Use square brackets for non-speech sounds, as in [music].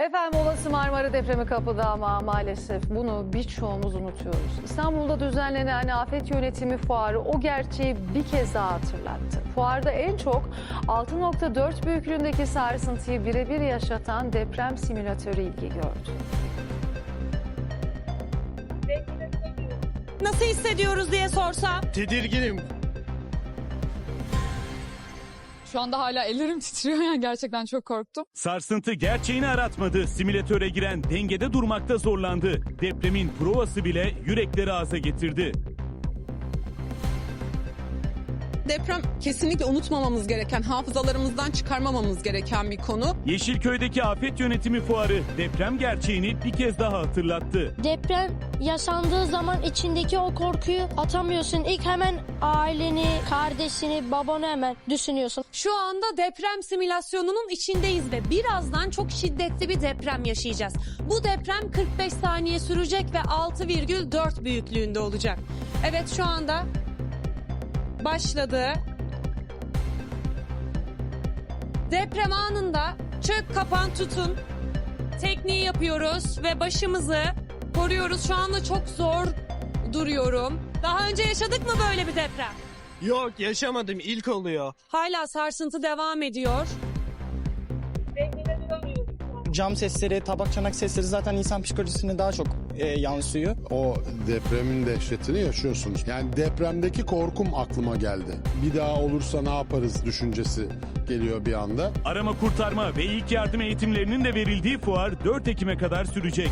Efendim olası Marmara depremi kapıda ama maalesef bunu birçoğumuz unutuyoruz. İstanbul'da düzenlenen afet yönetimi fuarı o gerçeği bir kez daha hatırlattı. Fuarda en çok 6.4 büyüklüğündeki sarsıntıyı birebir yaşatan deprem simülatörü ilgi gördü. Nasıl hissediyoruz diye sorsam. Tedirginim. Şu anda hala ellerim [laughs] titriyor yani gerçekten çok korktum. Sarsıntı gerçeğini aratmadı. Simülatöre giren dengede durmakta zorlandı. Depremin provası bile yürekleri ağza getirdi. Deprem kesinlikle unutmamamız gereken, hafızalarımızdan çıkarmamamız gereken bir konu. Yeşilköy'deki afet yönetimi fuarı deprem gerçeğini bir kez daha hatırlattı. Deprem yaşandığı zaman içindeki o korkuyu atamıyorsun. İlk hemen aileni, kardeşini, babanı hemen düşünüyorsun. Şu anda deprem simülasyonunun içindeyiz ve birazdan çok şiddetli bir deprem yaşayacağız. Bu deprem 45 saniye sürecek ve 6,4 büyüklüğünde olacak. Evet şu anda başladı. Deprem anında çök kapan tutun tekniği yapıyoruz ve başımızı koruyoruz. Şu anda çok zor duruyorum. Daha önce yaşadık mı böyle bir deprem? Yok yaşamadım ilk oluyor. Hala sarsıntı devam ediyor. cam sesleri, tabak çanak sesleri zaten insan psikolojisine daha çok e, yansıyor. o depremin dehşetini yaşıyorsunuz. Yani depremdeki korkum aklıma geldi. Bir daha olursa ne yaparız düşüncesi geliyor bir anda. Arama kurtarma ve ilk yardım eğitimlerinin de verildiği fuar 4 Ekim'e kadar sürecek.